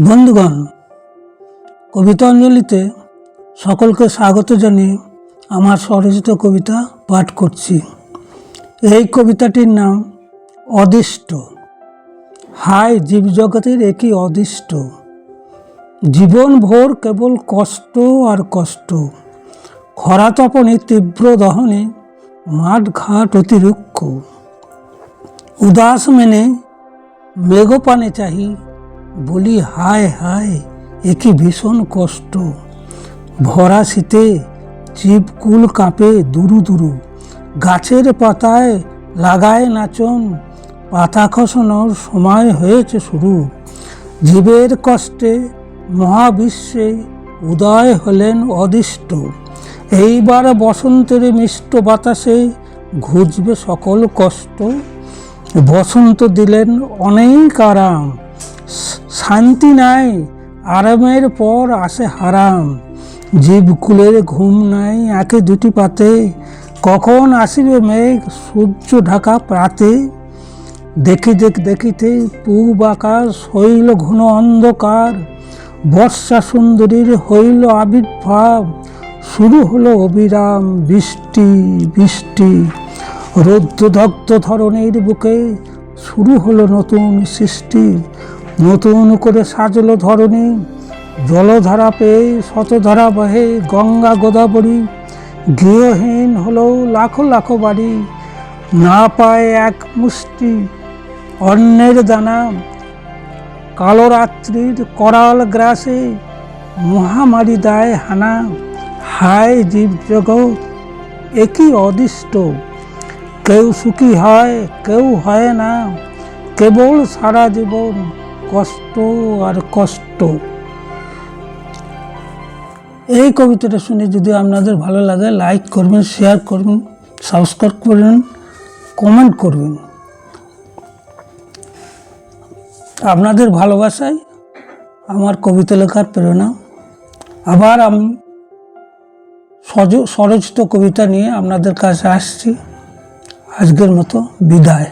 বন্ধুগণ কবিতাঞ্জলিতে সকলকে স্বাগত জানিয়ে আমার স্বরচিত কবিতা পাঠ করছি। এই কবিতাটির নাম অদিষ্ট। হায়, জীবজগতের একই অদিষ্ট। জীবন ভোর কেবল কষ্ট আর কষ্ট। খরা তপনে তীব্র দহনে মাঠ ঘাট অতিরুক্ষ। উদাস মেনে মেঘপানে চাহি বলি, হায় হায় একি ভীষণ কষ্ট। ভরা শীতে জীবকুল কাঁপে দুরু দুরু। গাছের পাতায় লাগায় নাচন, পাতা খসানোর সময় হয়েছে শুরু। জীবের কষ্টে মহাবিশ্বে উদয় হলেন অদিষ্ট। এইবার বসন্তের মিষ্ট বাতাসে ঘুচবে সকল কষ্ট। বসন্ত দিলেন অনেক আরাম। শান্তি নাই, আরামের পর আসে হারাম। জীবকুলের ঘুম নাই, একে দুটি পাতে। কখন আসিবে মেঘ, সূর্য ঢাকা প্রাতে। দেখি দেখ, দেখিতে পূব আকাশ হইল ঘন অন্ধকার। বর্ষা সুন্দরীর হইল আবির্ভাব। শুরু হলো অবিরাম, বৃষ্টি বৃষ্টি। রৌদ্রদগ্ধ ধরনের বুকে শুরু হলো নতুন সৃষ্টি। নতুন করে সাজলো ধরনী জলধারা পেয়ে শতধারা বহে গঙ্গা গোদাবরী। গৃহহীন হলো লাখো লাখো বাড়ি। না পায় এক মুষ্টি। অন্যের দানা। কালো রাত্রির করাল গ্রাসে মহামারী দায় হানা। হায় জীব জগৎ একই অদিষ্ট? কেউ সুখী হয়, কেউ হয় না। কেবল সারা জীবন কষ্ট আর কষ্ট। এই কবিতাটা শুনে যদি আপনাদের ভালো লাগে লাইক করবেন শেয়ার করবেন সাবস্ক্রাইব করবেন কমেন্ট করবেন। আপনাদের ভালোবাসায় আমার কবিতা লেখার প্রেরণা। আবার আমি সজ, স্বরচিত কবিতা নিয়ে আপনাদের কাছে আসছি। আজকের মতো বিদায়।